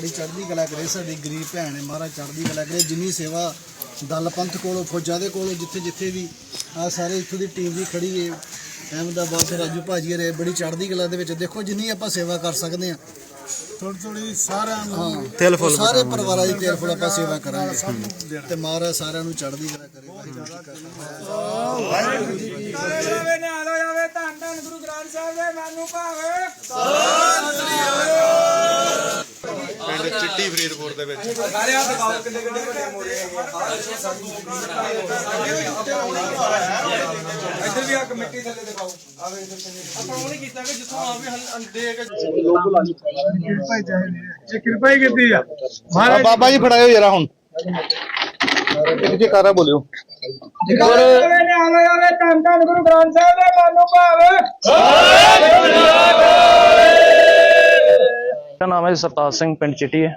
ਬੜੀ ਚੜ੍ਹਦੀ ਕਲਾ ਕਰੇ ਸਾਡੀ ਗਰੀਬ ਭੈਣ ਹੈ ਮਹਾਰਾਜ ਚੜ੍ਹਦੀ ਕਲਾ ਕਰੇ ਜਿੰਨੀ ਸੇਵਾ ਦਲ ਪੰਥ ਕੋਲੋਂ ਫੌਜਾਂ ਦੇ ਕੋਲੋਂ ਜਿੱਥੇ ਜਿੱਥੇ ਵੀ ਆ ਸਾਰੇ ਇੱਥੋਂ ਦੀ ਟੀਮ ਵੀ ਖੜੀ ਹੈ। ਅਹਿਮਦਾਬਾਦ ਤੋਂ ਰਾਜੂ ਭਾਜੀ ਰਹੇ ਬੜੀ ਚੜ੍ਹਦੀ ਕਲਾ ਦੇ ਵਿੱਚ ਦੇਖੋ ਜਿੰਨੀ ਆਪਾਂ ਸੇਵਾ ਕਰ ਸਕਦੇ ਹਾਂ। ਥੋੜੀ ਥੋੜੀ ਸਾਰਿਆਂ ਨੂੰ ਹਾਂ ਤਿਲ ਫੁੱਲ ਸਾਰੇ ਪਰਿਵਾਰਾਂ ਦੀ ਤੇਲ ਫੁੱਲ ਆਪਾਂ ਸੇਵਾ ਕਰਾਂਗੇ। ਤੇ ਮਹਾਰਾਜ ਸਾਰਿਆਂ ਨੂੰ ਚੜ੍ਹਦੀ ਕਲਾ ਕਰੇ ਵਾਹਿਗੁਰੂ ਜੀ ਕਾ ਖਾਲਸਾ। ਜਾਵੇ ਨਿਹਾਲ ਹੋ ਜਾਵੇ ਧੰਨ ਧੰਨ ਗੁਰੂ ਗ੍ਰੰਥ ਸਾਹਿਬ ਦੇ ਮਨ ਨੂੰ ਭਾਵੇ। ਪਿੰਡ ਚਿੱਟੀ ਫਰੀਦਕੋਟ ਦੇ ਵਿੱਚ। ਸਾਰੇ ਹੱਥ ਦਿਖਾਓ ਕਿੰਨੇ ਕਿੰਨੇ ਵੱਡੇ ਮੋਰੇ ਹੈਗੇ ਆ ਇੱਧਰ ਵੀ ਆ ਕਮੇਟੀ ਥੱਲੇ ਦਿਖਾਓ ਆਵੇ ਇੱਧਰ ਆਪਾਂ ਉਹ ਨਹੀਂ ਕੀਤਾ ਕਿ ਜਿੱਥੋਂ ਆਵੇ ਦੇ ਕੇ ਕਿਰਪਾ ਹੀ ਚਾਹੀਦੀ ਜੇ ਕਿਰਪਾ ਹੀ ਕੀਤੀ ਆ ਮਹਾਰਾਜ ਬਾਬਾ ਜੀ ਫੜਾਇਓ ਜਰਾ ਹੁਣ। ਇੱਕ ਜੀ ਕਾਰਾ ਬੋਲਿਓ। ਨਿਹਾਲ ਹੋ ਜਾਵੇ ਧੰਨ ਧੰਨ ਗੁਰੂ ਗ੍ਰੰਥ ਸਾਹਿਬ ਦੇ ਮਨ ਨੂੰ ਭਾਵੇ ਮੇਰਾ ਨਾਮ ਹੈ ਸਰਤਾਜ ਸਿੰਘ, ਪਿੰਡ ਚਿੱਟੀ ਹੈ।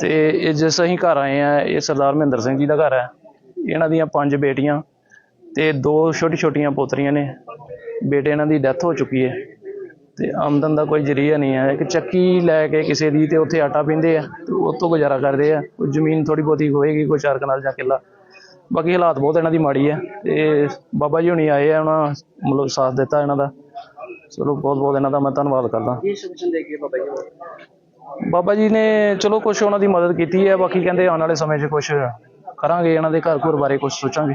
ਤੇ ਇਹ ਜਿਸ ਅਸੀਂ ਘਰ ਆਏ ਆ ਇਹ ਸਰਦਾਰ ਮਹਿੰਦਰ ਸਿੰਘ ਜੀ ਦਾ ਘਰ ਹੈ। ਇਹਨਾਂ ਦੀਆਂ ਪੰਜ ਬੇਟੀਆਂ ਤੇ ਦੋ ਛੋਟੀ ਛੋਟੀਆਂ ਪੋਤਰੀਆਂ ਨੇ। ਬੇਟੇ ਇਹਨਾਂ ਦੀ ਡੈਥ ਹੋ ਚੁੱਕੀ ਹੈ। ਤੇ ਆਮਦਨ ਦਾ ਕੋਈ ਜਰੀਆ ਨਹੀਂ ਹੈ। ਇੱਕ ਚੱਕੀ ਲੈ ਕੇ ਕਿਸੇ ਦੀ ਤੇ ਉੱਥੇ ਆਟਾ ਪੀਂਦੇ ਆ ਤੇ ਉਹ ਤੋਂ ਗੁਜ਼ਾਰਾ ਕਰਦੇ ਆ। ਕੋਈ ਜ਼ਮੀਨ ਥੋੜੀ ਬਹੁਤੀ ਹੋਏਗੀ, ਕੋਈ ਚਾਰ ਕਨਾਲ ਜਾਂ ਕਿੱਲਾ। ਬਾਕੀ ਹਾਲਾਤ ਬਹੁਤ ਇਹਨਾਂ ਦੀ ਮਾੜੀ ਹੈ। ਤੇ ਬਾਬਾ ਜੀ ਹੁਣੀ ਆਏ ਆ, ਉਹਨਾਂ ਮਤਲਬ ਸਾਥ ਦਿੱਤਾ ਇਹਨਾਂ ਦਾ। ਚਲੋ ਬਹੁਤ ਬਹੁਤ ਇਹਨਾਂ ਦਾ ਮੈਂ ਧੰਨਵਾਦ ਕਰਦਾ। ਬਾਬਾ ਜੀ ਨੇ? ਚਲੋ ਕੁਝ ਉਹਨਾਂ ਦੀ ਮਦਦ ਕੀਤੀ ਹੈ ਬਾਕੀ ਕਹਿੰਦੇ ਆਉਣ ਵਾਲੇ ਸਮੇਂ 'ਚ ਕੁਝ ਕਰਾਂਗੇ ਇਹਨਾਂ ਦੇ ਘਰ ਘਰ ਬਾਰੇ ਕੁਝ ਸੋਚਾਂਗੇ।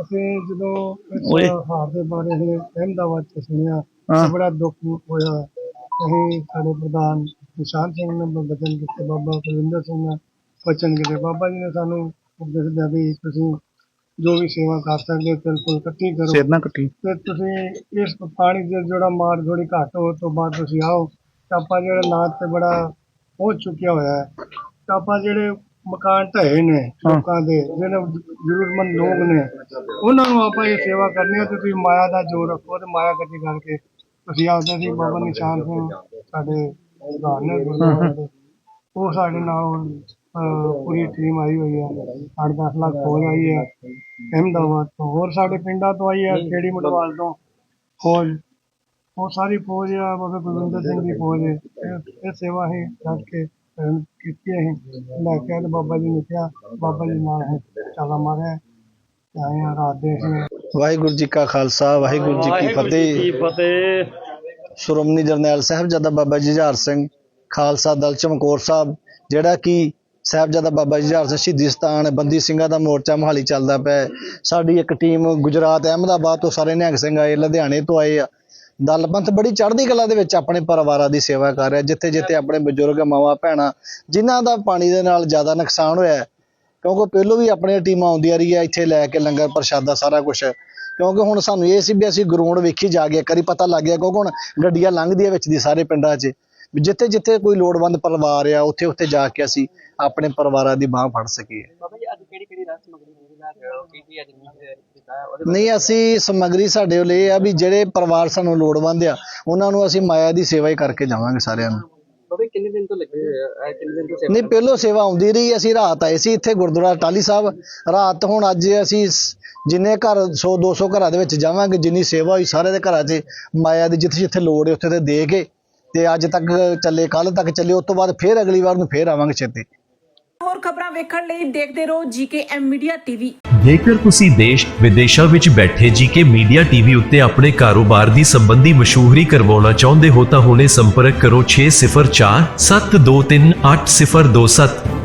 ਅਸੀਂ ਜਦੋਂ ਇਸ ਹਾਰ ਦੇ ਬਾਰੇ ਅਸੀਂ ਅਹਿਮਦਾਬਾਦ ਚ ਸੁਣਿਆ ਤਾਂ ਬੜਾ ਦੁੱਖ ਹੋਇਆ। ਅਸੀਂ ਸਾਡੇ ਪ੍ਰਧਾਨ ਨਿਸ਼ਾਨ ਸਿੰਘ ਨੇ ਬਚਨ ਕੀਤੇ ਬਾਬਾ ਕੁਲਵਿੰਦਰ ਸਿੰਘ ਨੇ ਬਚਨ ਕੀਤੇ। ਬਾਬਾ ਜੀ ਨੇ ਸਾਨੂੰ ਉਪਦੇਸ਼ ਦਿੱਤਾ ਵੀ ਤੁਸੀਂ ਜੋ ਵੀ ਸੇਵਾ ਕਰ ਸਕਦੇ ਹੋ ਬਿਲਕੁਲ ਇਕੱਠੀ ਕਰੋ। ਸਿਰ ਨਾ ਕੱਟੀ ਤੇ ਤੁਸੀਂ ਇਸ ਪਾਣੀ ਦੇ ਜਿਹੜਾ ਮਾਰ ਥੋੜੀ ਘੱਟ ਹੋ ਤੋਂ ਬਾਅਦ ਤੁਸੀਂ ਆਓ। ਤਾਂ ਆਪਾਂ ਜਿਹੜਾ ਨਾਦ ਤੇ ਬੜਾ ਪਹੁੰਚ ਚੁੱਕਿਆ ਹੋਇਆ ਹੈ। ਤਾਂ ਆਪਾਂ ਜਿਹੜੇ ਮਕਾਨ ਢਏ ਨੇ ਲੋਕਾਂ ਦੇ ਜਿਹੜੇ ਜ਼ਰੂਰਤਮੰਦ ਲੋਕ ਨੇ ਉਹਨਾਂ ਨੂੰ ਆਪਾਂ ਇਹ ਸੇਵਾ ਕਰਨੀ ਹੈ। ਤੇ ਤੁਸੀਂ ਮਾਇਆ ਦਾ ਜੋਰ ਰੱਖੋ ਤੇ ਮਾਇਆ ਇਕੱਠੀ ਕਰਕੇ ਤੁਸੀਂ ਆਖਦੇ ਸੀ ਬਾਬਾ ਨਿਸ਼ਾਨ ਸਿੰਘ ਸਾਡੇ ਪ੍ਰਧਾਨ ਨੇ ਗੁਰਦੁਆਰੇ ਦੇ ਉਹ ਸਾਡੇ ਨਾਲ ਪੂਰੀ ਟੀਮ ਆਈ ਹੋਈ ਹੈ 8-10 ਲੱਖ ਫੌਜ ਆਈ ਹੈ ਅਹਿਮਦਾਬਾਦ ਤੋਂ ਹੋਰ ਸਾਡੇ ਪਿੰਡਾਂ ਤੋਂ ਆਈ ਹੈ ਕਿਹੜੀ ਮਟਵਾਲ ਤੋਂ ਫੌਜ ਉਹ ਸਾਰੀ ਫੌਜ ਆ ਬਾਬਾ ਕੁਲਵਿੰਦਰ ਸਿੰਘ ਦੀ ਫੌਜ ਹੈ ਇਹ- ਇਹ ਸੇਵਾ ਹੀ ਰੱਖ ਕੇ ਅਹ, ਕੀਤੀ ਹੈ ਲੈ ਕੇ ਆਏ ਤੇ ਬਾਬਾ ਜੀ ਨੇ ਕਿਹਾ ਬਾਬਾ ਜੀ ਨਾਲ ਹੈ ਚਾਲਾ ਮਾਰਿਆ ਤੇ ਆਏ ਆ ਰਾਤ ਦੇ ਅਸੀਂ ਵਾਹਿਗੁਰੂ ਜੀ ਕਾ ਖਾਲਸਾ ਵਾਹਿਗੁਰੂ ਜੀ ਕੀ ਫਤਿਹ ਫਤਿਹ ਸ਼੍ਰੋਮਣੀ ਜਰਨੈਲ ਸਾਹਿਬਜ਼ਾਦਾ ਬਾਬਾ ਜੁਝਾਰ ਸਿੰਘ ਖਾਲਸਾ ਦਲ ਚਮਕੌਰ ਸਾਹਿਬ ਜਿਹੜਾ ਕਿ ਸਾਹਿਬਜ਼ਾਦਾ ਬਾਬਾ ਜੁਝਾਰ ਸਿੰਘ ਸ਼ਹੀਦੀ ਸਥਾਨ, ਬੰਦੀ ਸਿੰਘਾਂ ਦਾ ਮੋਰਚਾ ਮੋਹਾਲੀ ਚੱਲਦਾ ਪਿਆ ਸਾਡੀ ਇੱਕ ਟੀਮ ਗੁਜਰਾਤ, ਅਹਿਮਦਾਬਾਦ ਤੋਂ ਸਾਰੇ ਨਿਹੰਗ ਸਿੰਘ ਆਏ, ਲੁਧਿਆਣੇ ਤੋਂ ਆਏ ਆ। ਦਲਪੰਥ ਬੜੀ ਚੜ੍ਹਦੀ ਕਲਾ ਦੇ ਵਿੱਚ ਆਪਣੇ ਪਰਿਵਾਰਾਂ ਦੀ ਸੇਵਾ ਕਰ ਰਿਹਾ ਜਿੱਥੇ ਜਿੱਥੇ ਆਪਣੇ ਬਜ਼ੁਰਗ ਮਾਵਾਂ, ਭੈਣਾਂ, ਜਿਨ੍ਹਾਂ ਦਾ ਪਾਣੀ ਦੇ ਨਾਲ ਜ਼ਿਆਦਾ ਨੁਕਸਾਨ ਹੋਇਆ ਕਿਉਂਕਿ ਪਹਿਲੋਂ ਵੀ ਆਪਣੀਆਂ ਟੀਮਾਂ ਆਉਂਦੀਆਂ ਰਹੀਆਂ, ਇੱਥੇ ਲੈ ਕੇ ਲੰਗਰ ਪ੍ਰਸ਼ਾਦਾ ਸਾਰਾ ਕੁਝ ਕਿਉਂਕਿ ਹੁਣ ਸਾਨੂੰ ਇਹ ਸੀ ਵੀ ਅਸੀਂ ਗਰਾਊਂਡ ਵੇਖੀ ਜਾ ਕੇ ਕਰੀ ਪਤਾ ਲੱਗ ਗਿਆ, ਕਿਉਂਕਿ ਹੁਣ ਗੱਡੀਆਂ ਲੰਘਦੀਆਂ ਵਿੱਚ ਦੀ ਸਾਰੇ ਪਿੰਡਾਂ 'ਚ। ਜਿੱਥੇ ਜਿੱਥੇ ਕੋਈ ਲੋੜਵੰਦ ਪਰਿਵਾਰ ਆ ਉੱਥੇ ਉੱਥੇ ਜਾ ਕੇ ਅਸੀਂ ਆਪਣੇ ਪਰਿਵਾਰਾਂ ਦੀ ਬਾਹ ਫੜ ਸਕੀਏ। ਨਹੀਂ ਅਸੀਂ ਸਮੱਗਰੀ ਸਾਡੇ ਕੋਲ ਇਹ ਆ ਵੀ ਜਿਹੜੇ ਪਰਿਵਾਰ ਸਾਨੂੰ ਲੋੜਵੰਦ ਆ ਉਹਨਾਂ ਨੂੰ ਅਸੀਂ ਮਾਇਆ ਦੀ ਸੇਵਾ ਹੀ ਕਰਕੇ ਜਾਵਾਂਗੇ ਸਾਰਿਆਂ ਨੂੰ। ਨਹੀਂ ਪਹਿਲੋਂ ਸੇਵਾ ਆਉਂਦੀ ਰਹੀ ਅਸੀਂ ਰਾਤ ਆਏ ਸੀ ਇੱਥੇ ਗੁਰਦੁਆਰਾ ਟਾਲੀ ਸਾਹਿਬ। ਰਾਤ ਹੁਣ ਅੱਜ ਅਸੀਂ ਜਿੰਨੇ ਘਰ 100 200 ਘਰਾਂ ਦੇ ਵਿੱਚ ਜਾਵਾਂਗੇ ਜਿੰਨੀ ਸੇਵਾ ਹੋਈ ਸਾਰੇ ਦੇ ਘਰਾਂ 'ਚ ਮਾਇਆ ਦੀ ਜਿੱਥੇ ਜਿੱਥੇ ਲੋੜ ਹੈ ਉੱਥੇ ਤੇ ਦੇ ਕੇ ਤੇ ਅੱਜ ਤੱਕ ਚੱਲੇ ਕੱਲ ਤੱਕ ਚੱਲੇ ਉਸ ਤੋਂ ਬਾਅਦ ਫੇਰ ਅਗਲੀ ਵਾਰ ਨੂੰ ਫੇਰ ਆਵਾਂਗੇ ਛੇਤੀ। ਹੋਰ ਖਬਰਾਂ ਵੇਖਣ ਲਈ ਦੇਖਦੇ ਰਹੋ ਜੀਕੇ ਮੀਡੀਆ ਟੀਵੀ। ਜੇਕਰ ਤੁਸੀਂ ਦੇਸ਼ ਵਿਦੇਸ਼ਾਂ ਵਿੱਚ ਬੈਠੇ ਜੀਕੇ ਮੀਡੀਆ ਟੀਵੀ ਉੱਤੇ ਆਪਣੇ ਕਾਰੋਬਾਰ ਦੀ ਸੰਬੰਧੀ ਮਸ਼ਹੂਰੀ ਕਰਵਾਉਣਾ ਚਾਹੁੰਦੇ ਹੋ ਤਾਂ ਹੁਣੇ ਸੰਪਰਕ ਕਰੋ 604 723 8027